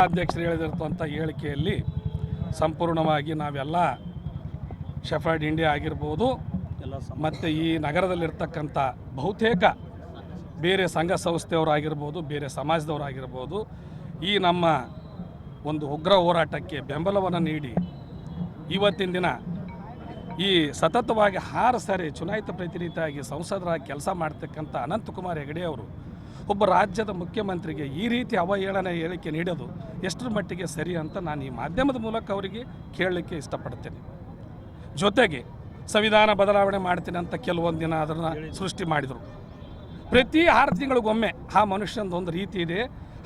ಅಧ್ಯಕ್ಷರು ಹೇಳಿದಿರ್ತಂಥ ಹೇಳಿಕೆಯಲ್ಲಿ ಸಂಪೂರ್ಣವಾಗಿ ನಾವೆಲ್ಲ ಶೆಫರ್ಡ್ ಇಂಡಿಯಾ ಆಗಿರ್ಬೋದು ಮತ್ತು ಈ ನಗರದಲ್ಲಿರ್ತಕ್ಕಂಥ ಬಹುತೇಕ ಬೇರೆ ಸಂಘ ಸಂಸ್ಥೆಯವರಾಗಿರ್ಬೋದು ಬೇರೆ ಸಮಾಜದವರಾಗಿರ್ಬೋದು ಈ ನಮ್ಮ ಒಂದು ಉಗ್ರ ಹೋರಾಟಕ್ಕೆ ಬೆಂಬಲವನ್ನು ನೀಡಿ ಇವತ್ತಿನ ದಿನ ಈ ಸತತವಾಗಿ ಆರು ಸಾರಿ ಚುನಾಯಿತ ಪ್ರತಿನಿಧಿಯಾಗಿ ಸಂಸದರಾಗಿ ಕೆಲಸ ಮಾಡ್ತಕ್ಕಂಥ ಅನಂತಕುಮಾರ್ ಹೆಗಡೆ ಅವರು ಒಬ್ಬ ರಾಜ್ಯದ ಮುಖ್ಯಮಂತ್ರಿಗೆ ಈ ರೀತಿ ಅವಹೇಳನ ಹೇಳಿಕೆ ನೀಡೋದು ಎಷ್ಟರ ಮಟ್ಟಿಗೆ ಸರಿ ಅಂತ ನಾನು ಈ ಮಾಧ್ಯಮದ ಮೂಲಕ ಅವರಿಗೆ ಕೇಳಲಿಕ್ಕೆ ಇಷ್ಟಪಡ್ತೇನೆ. ಜೊತೆಗೆ ಸಂವಿಧಾನ ಬದಲಾವಣೆ ಮಾಡ್ತೀನಿ ಅಂತ ಕೆಲವೊಂದು ದಿನ ಅದನ್ನು ಸೃಷ್ಟಿ ಮಾಡಿದರು. ಪ್ರತಿ ಆರು ತಿಂಗಳಿಗೊಮ್ಮೆ ಆ ಮನುಷ್ಯನದು ಒಂದು ರೀತಿ ಇದೆ.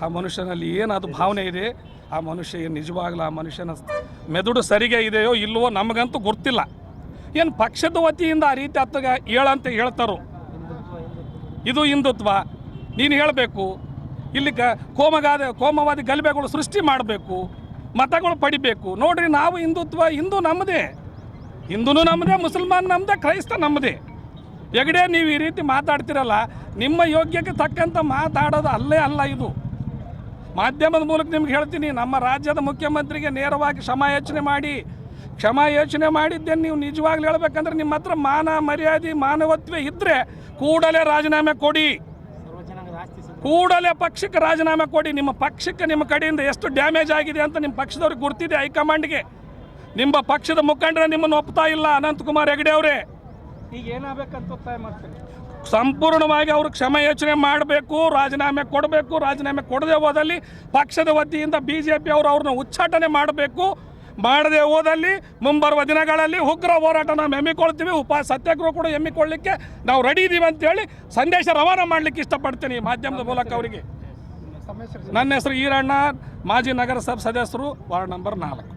ಆ ಮನುಷ್ಯನಲ್ಲಿ ಏನಾದ ಭಾವನೆ ಇದೆ. ಆ ಮನುಷ್ಯ ಏನು ನಿಜವಾಗ್ಲೂ ಆ ಮನುಷ್ಯನ ಮೆದುಡು ಸರಿಗೆ ಇದೆಯೋ ಇಲ್ಲವೋ ನಮಗಂತೂ ಗೊತ್ತಿಲ್ಲ. ಏನು ಪಕ್ಷದ ವತಿಯಿಂದ ಆ ರೀತಿ ಅತ್ತಗ ಹೇಳಂತ ಹೇಳ್ತಾರೋ? ಇದು ಹಿಂದುತ್ವ. ನೀನು ಹೇಳಬೇಕು. ಇಲ್ಲಿ ಕೋಮಗಾದ, ಕೋಮವಾದಿ ಗಲಭೆಗಳು ಸೃಷ್ಟಿ ಮಾಡಬೇಕು. ಮತಗಳು ಪಡಿಬೇಕು. ನೋಡ್ರಿ, ನಾವು ಹಿಂದುತ್ವ, ಹಿಂದೂ ನಮ್ಮದೇ. ಹಿಂದೂನು ನಮ್ಮದೇ, ಮುಸಲ್ಮಾನ್ ನಮ್ಮದೇ, ಕ್ರೈಸ್ತ ನಮ್ಮದೇ. ಹೆಗಡೆ, ನೀವು ಈ ರೀತಿ ಮಾತಾಡ್ತಿರಲ್ಲ, ನಿಮ್ಮ ಯೋಗ್ಯಕ್ಕೆ ತಕ್ಕಂಥ ಮಾತಾಡೋದು ಅಲ್ಲೇ ಅಲ್ಲ ಇದು. ಮಾಧ್ಯಮದ ಮೂಲಕ ನಿಮ್ಗೆ ಹೇಳ್ತೀನಿ, ನಮ್ಮ ರಾಜ್ಯದ ಮುಖ್ಯಮಂತ್ರಿಗೆ ನೇರವಾಗಿ ಕ್ಷಮಾಯೋಚನೆ ಮಾಡಿ. ಕ್ಷಮಾಯಾಚನೆ ಮಾಡಿದ್ದೇನೆ, ನೀವು ನಿಜವಾಗ್ಲೂ ಹೇಳ್ಬೇಕಂದ್ರೆ ನಿಮ್ಮ ಹತ್ರ ಮಾನ ಮರ್ಯಾದೆ, ಮಾನವತ್ವ ಇದ್ದರೆ ಕೂಡಲೇ ರಾಜೀನಾಮೆ ಕೊಡಿ. ಕೂಡಲೇ ಪಕ್ಷಕ್ಕೆ ರಾಜೀನಾಮೆ ಕೊಡಿ. ನಿಮ್ಮ ಪಕ್ಷಕ್ಕೆ ನಿಮ್ಮ ಕಡೆಯಿಂದ ಎಷ್ಟು ಡ್ಯಾಮೇಜ್ ಆಗಿದೆ ಅಂತ ನಿಮ್ಮ ಪಕ್ಷದವ್ರಿಗೆ ಗುರ್ತಿದೆ ಹೈಕಮಾಂಡ್ಗೆ. ನಿಮ್ಮ ಪಕ್ಷದ ಮುಖಂಡರ ನಿಮ್ಮನ್ನು ಒಪ್ತಾ ಇಲ್ಲ ಅನಂತಕುಮಾರ್ ಹೆಗಡೆ ಅವರೇ. ಈಗ ಏನಾಗಬೇಕಂತ ಒತ್ತಾಯ ಮಾಡ್ತೀನಿ ಸಂಪೂರ್ಣವಾಗಿ ಅವರು ಕ್ಷಮೆಯಾಚನೆ ಮಾಡಬೇಕು ರಾಜೀನಾಮೆ ಕೊಡಬೇಕು ರಾಜೀನಾಮೆ ಕೊಡದೆ ಹೋದಲ್ಲಿ ಪಕ್ಷದ ವತಿಯಿಂದ ಬಿ ಜೆ ಪಿ ಅವರು ಅವ್ರನ್ನ ಉಚ್ಚಾಟನೆ ಮಾಡಬೇಕು. ಮಾಡದೆ ಹೋದಲ್ಲಿ ಮುಂಬರುವ ದಿನಗಳಲ್ಲಿ ಉಗ್ರ ಹೋರಾಟ ನಾವು ಹೆಮ್ಮಿಕೊಳ್ತೀವಿ ಉಪ ಸತ್ಯಾಗ್ರಹ ಕೂಡ ಹೆಮ್ಮಿಕೊಳ್ಳಿಕ್ಕೆ ನಾವು ರೆಡಿ ಇದ್ದೀವಿ ಅಂತೇಳಿ ಸಂದೇಶ ರವಾನೆ ಮಾಡಲಿಕ್ಕೆ ಇಷ್ಟಪಡ್ತೀನಿ ಮಾಧ್ಯಮದ ಮೂಲಕ ಅವರಿಗೆ. ನನ್ನ ಹೆಸರು ಈರಣ್ಣ. ಮಾಜಿ ನಗರಸಭೆ ಸದಸ್ಯರು ವಾರ್ಡ್ ನಂಬರ್ ನಾಲ್ಕು.